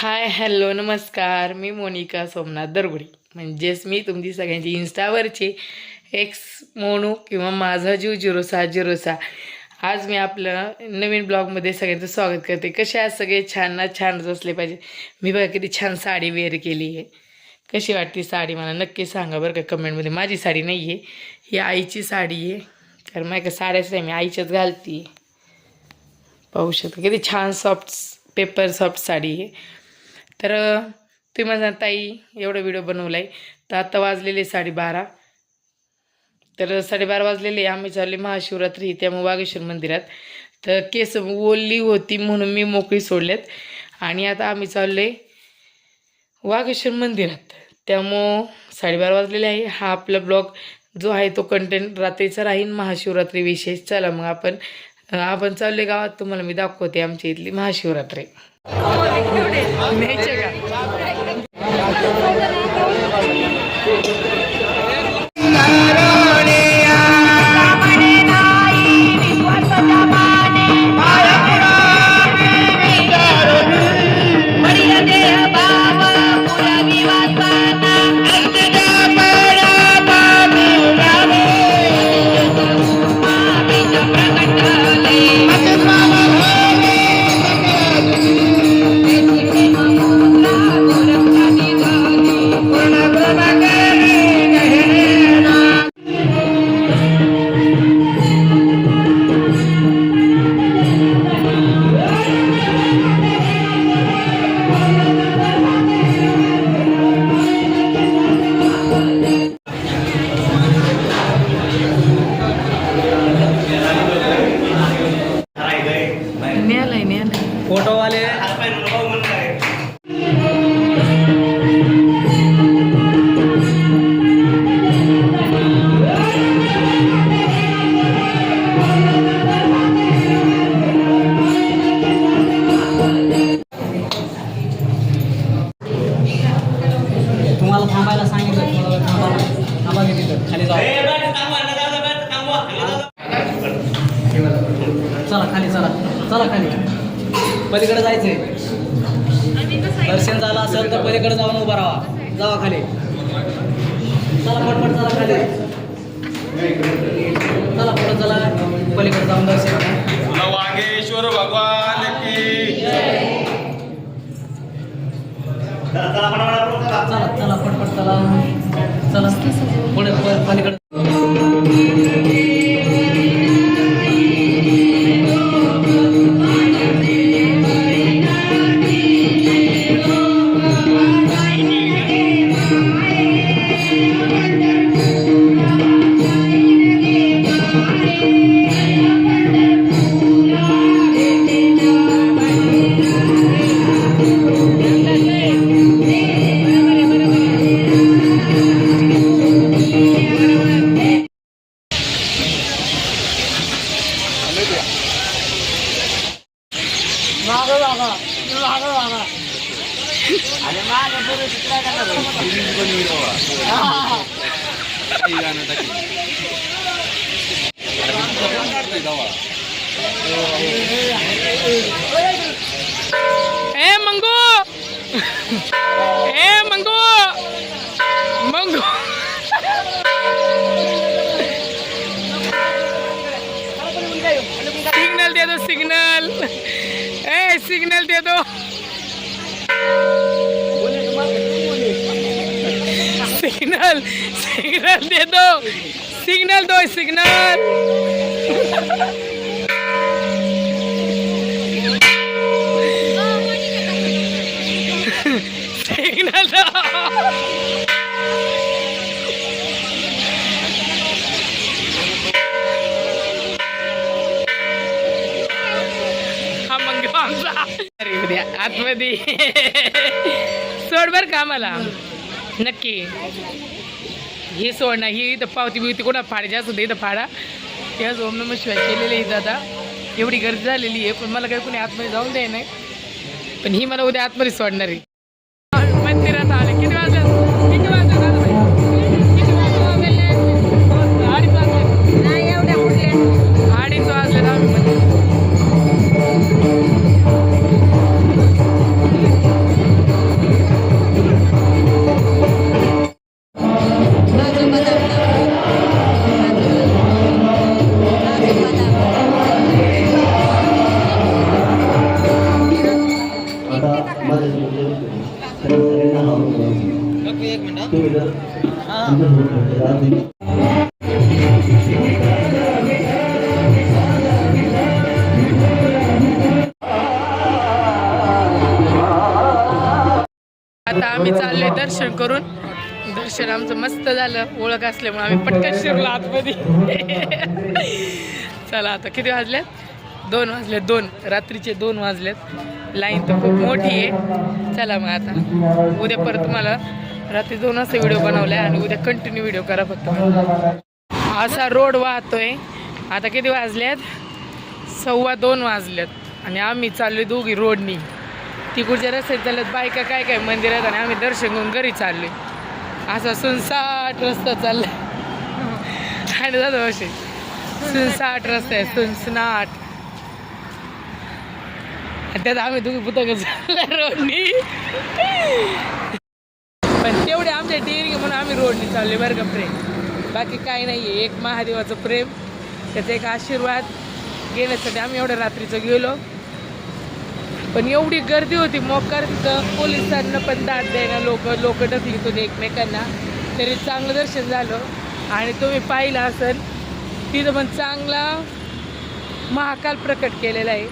Hi hello नमस्कार. मी मोनिका सोमनाथ दरगुडी. म्हणजेच मी तुमची सगळ्यांची इन्स्टावरची एक्स मोनू किंवा माझा जीव झिरो सहा झिरो सहा आज मी आपलं नवीन ब्लॉगमध्ये सगळ्यांचं स्वागत करते. कसे आज सगळे? छान ना छानच असले पाहिजे. मी बघा किती छान साडी वेअर केली आहे. कशी वाटते साडी मला नक्की सांगा बरं का कमेंटमध्ये. माझी साडी नाही आहे ही आईची साडी आहे. कारण माझ्या साड्याच नाही मी आईच्याच घालते. पाहू शकतो. किती छान सॉफ्ट पेपर सॉफ्ट साडी आहे. तर तुम्ही माझा ताई एवढा व्हिडिओ बनवला आहे तर आता वाजलेले साडेबारा. तर साडेबारा वाजलेले आम्ही चालले महाशिवरात्री त्यामुळे वागेश्वर मंदिरात. तर केस ओली होती म्हणून मी मोकळी सोडल्यात. आणि आता आम्ही चालले वागेश्वर मंदिरात. त्यामुळं साडेबारा वाजलेले आहे. हा आपला ब्लॉग जो आहे तो कंटेंट रात्रीचा राहील महाशिवरात्री विशेष. चला मग आपण आपण चालले गावात तुम्हाला मी दाखवते आमच्या इथली महाशिवरात्री. का चला खाली. पलीकडे जायचंय. दर्शन झालं असेल तर पलीकडे जाऊन उभा राहा. जावा खाली. चला पटपट चला खाली. चला पुढे चला. पलीकडे जाऊन दर्शन वागेश्वर भगवान की चला चला पटपट चला. चला. पुढे पलीकडे ए मंगू! ए मंगू! मंगू! सिग्नल दे दो सिग्नल! ए सिग्नल दे दो! सिग्नल सिग्नल दे दो सिग्नल दो सिग्नल सिग्नल दो हा मग आमचा. अरे उद्या आतमध्ये. सोड बर का मला नक्की. हे सोड ना ही इथं पावती बिवती कोणा फाडायची दे इथं फाडा. या ओम नम शिवाय केलेलं इथं आता. एवढी गर्दी झालेली आहे पण मला काही कोणी आतमध्ये जाऊन द्याय नाही. पण ही मला उद्या आतमध्ये सोडणार आहे. आता आम्ही चाललोय दर्शन करून. दर्शन आमचं मस्त झालं. ओळख असल्यामुळे आम्ही पटकन शिरलो आतमध्ये. चला आता किती वाजल्यात दोन वाजलेत दोन. रात्रीचे दोन वाजलेत. लाईन तर खूप मोठी आहे. चला मग आता. उद्या परत मला रात्री दोन वाजता व्हिडिओ बनवलाय आणि उद्या कंटिन्यू व्हिडिओ करा फक्त. असा रोड वाहतोय. आता किती वाजल्यात सव्वा दोन वाजल्यात आणि आम्ही चाललोय दोघी रोडनी तिकडच्या रस्त्यात चालत बायका काय काय मंदिरात आणि आम्ही दर्शन घेऊन घरी चाललो असा सुनसाट रस्ता चालला आणि दादा असे सुनसाट रस्ता आहे सुनसनाट. त्यात आम्ही दोघी पुतक रोडनी. पण तेवढे आमच्या डेअरिंग म्हणून आम्ही रोडनी चालले बरं का प्रेम. बाकी काय नाही आहे एक महादेवाचं प्रेम त्याचा एक आशीर्वाद. घेण्यासाठी आम्ही एवढ्या रात्रीचं गेलो. पण एवढी गर्दी होती मोकार तिथं पोलिसांना पण दाद द्यायला लोक लोक ढकलीत एकमेकांना. तरी चांगलं दर्शन झालं. आणि तुम्ही पाहिलं असेल तिथं पण चांगला महाकाल प्रकट केलेला आहे.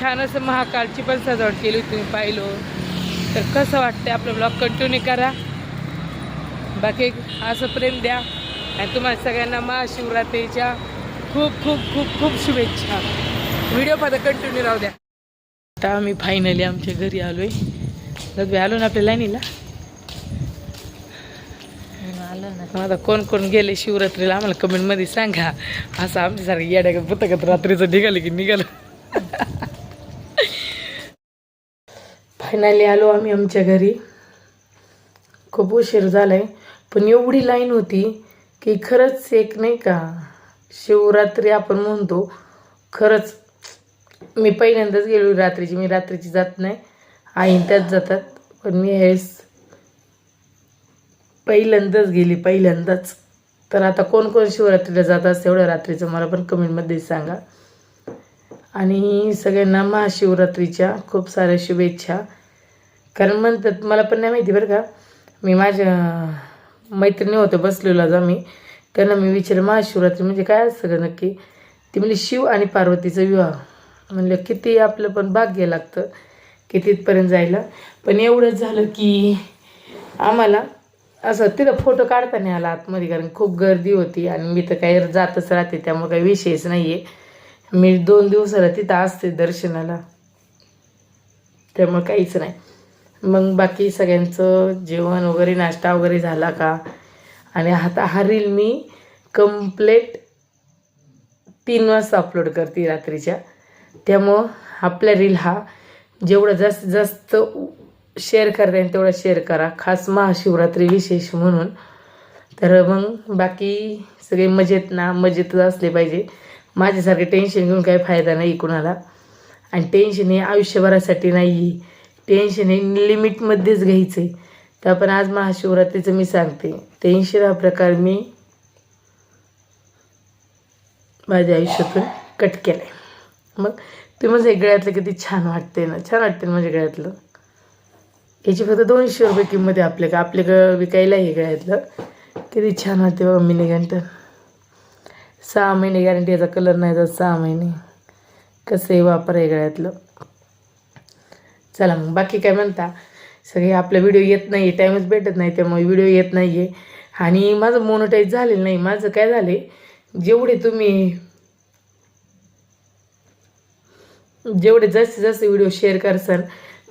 छान असं महाकालची पण सजावट केली होती तुम्ही पाहिलो. तर कसं वाटतं आपलं ब्लॉग कंटिन्यू करा. बाकी असं प्रेम द्या. आणि तुम्हाला सगळ्यांना महाशिवरात्रीच्या खूप खूप खूप खूप शुभेच्छा. व्हिडिओ पाहता कंटिन्यू राहू द्या. आता आम्ही फायनली आमच्या घरी आलोय. लग्न आलो ना आपल्या लाईनीला? मग आता कोण कोण गेले शिवरात्रीला आम्हाला कमेंटमध्ये सांगा. असं आमच्यासारखं येड्या पुस्तकात रात्रीचं निघालं की निघालं. फायनली आलो आम्ही आमच्या घरी. खूप उशीर झालाय पण एवढी लाईन होती की खरंच एक नाही का शिवरात्री आपण म्हणतो खरंच मी पहिल्यांदाच गेलो रात्रीची मी रात्रीची जात नाही. आईन त्याच जातात पण मी हेच पहिल्यांदाच गेली पहिल्यांदाच. तर आता कोण कोण शिवरात्रीला जात असते एवढं रात्रीचं मला पण कमेंटमध्ये सांगा. आणि सगळ्यांना महाशिवरात्रीच्या खूप साऱ्या शुभेच्छा. कारण म्हणतात मला पण नाही माहिती बरं का मी माझ्या मैत्रिणी होतं बसलेलो आम्ही. मी त्यांना मी विचारलं महाशिवरात्री म्हणजे काय असतं का नक्की? ती म्हणजे शिव आणि पार्वतीचा विवाह. म्हणलं किती आपलं पण भाग्य लागतं की तिथपर्यंत जायला. पण एवढंच झालं की आम्हाला असं तिथं फोटो काढता नाही आला आतमध्ये कारण खूप गर्दी होती आणि मी तर काही जातच राहते त्यामुळे काही विषयच नाही आहे मी दोन दिवसाला तिथं असते दर्शनाला त्यामुळे काहीच नाही. मग बाकी सगळ्यांचं जेवण वगैरे नाश्ता वगैरे झाला का? आणि आता हा रील मी कम्प्लेट तीन वाजता अपलोड करते रात्रीच्या. त्यामुळं आपला रील हा जेवढं जास्तीत जास्त शेअर करता येईल तेवढा शेअर करा. खास महाशिवरात्री विशेष म्हणून. तर मग बाकी सगळे मजेत ना? मजेतच असले पाहिजे. माझ्यासारखे टेन्शन घेऊन काही फायदा नाही कुणाला. आणि टेन्शन हे आयुष्यभरासाठी नाही टेन्शन हे लिमिटमध्येच घ्यायचं आहे तर आपण आज महाशिवरात्रीचं मी सांगते. टेन्शन हा प्रकार मी माझ्या आयुष्यातून कट केला आहे मग ते माझं गळ्यातलं किती छान वाटते ना छान वाटते ना माझ्या गळ्यातलं. याची फक्त दोनशे रुपये किंमत आहे आपल्या का आपल्या ग विकायला हे गळ्यातलं. किती छान वाटते बघा मिनी घंटा. सहा महिने गॅरंटी याचा कलर नाही तर सहा महिने. कसंही वापर आहे गळ्यातलं. चला मग बाकी काय म्हणता? सगळे आपला व्हिडिओ येत नाही आहे टाईमच भेटत नाही त्यामुळे व्हिडिओ येत नाही आहे आणि माझं मोनोटाईज झालेलं नाही माझं काय झाले जेवढे तुम्ही जेवढे जास्तीत जास्त व्हिडिओ शेअर करसान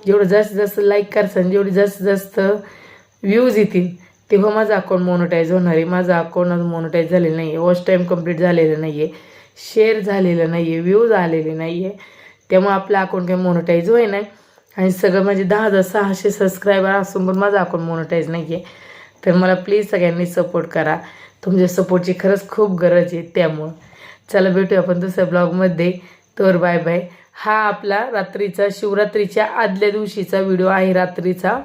जेवढं जास्तीत जास्त लाईक करसान जेवढे जास्तीत जास्त व्ह्यूज येतील तेव्हा माझं अकाउंट मोनोटाईज होणार आहे. माझं अकाउंट अजून मोनोटाईज झालेलं नाही आहे वॉच टाईम कंप्लीट झालेलं नाही आहे शेअर झालेलं नाही आहे व्ह्यूज आलेले नाही आहे त्यामुळे आपलं अकाउंट काही मोनोटाईज होई नाही. आणि सगळं माझे दहा हजार सहाशे सबस्क्रायबर असून पण माझं अकाउंट मोनोटाईज नाही आहे तर मला प्लीज सगळ्यांनी सपोर्ट करा. तुमच्या सपोर्टची खरंच खूप गरज आहे त्यामुळं. चला भेटूया आपण दुसऱ्या ब्लॉगमध्ये तर बाय बाय. हा आपला रात्रीचा शिवरात्रीच्या आदल्या दिवशीचा व्हिडिओ आहे रात्रीचा.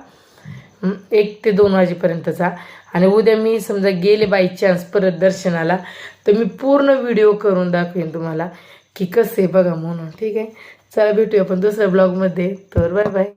एक ते दोन वाजेपर्यंतचा. आणि उद्या मी समजा गेले बाय चान्स परत दर्शनाला तर मी पूर्ण व्हिडिओ करून दाखवेन तुम्हाला की कसं आहे बघा म्हणून. ठीक आहे? चला भेटूया आपण दुसऱ्या ब्लॉगमध्ये तर बाय बाय.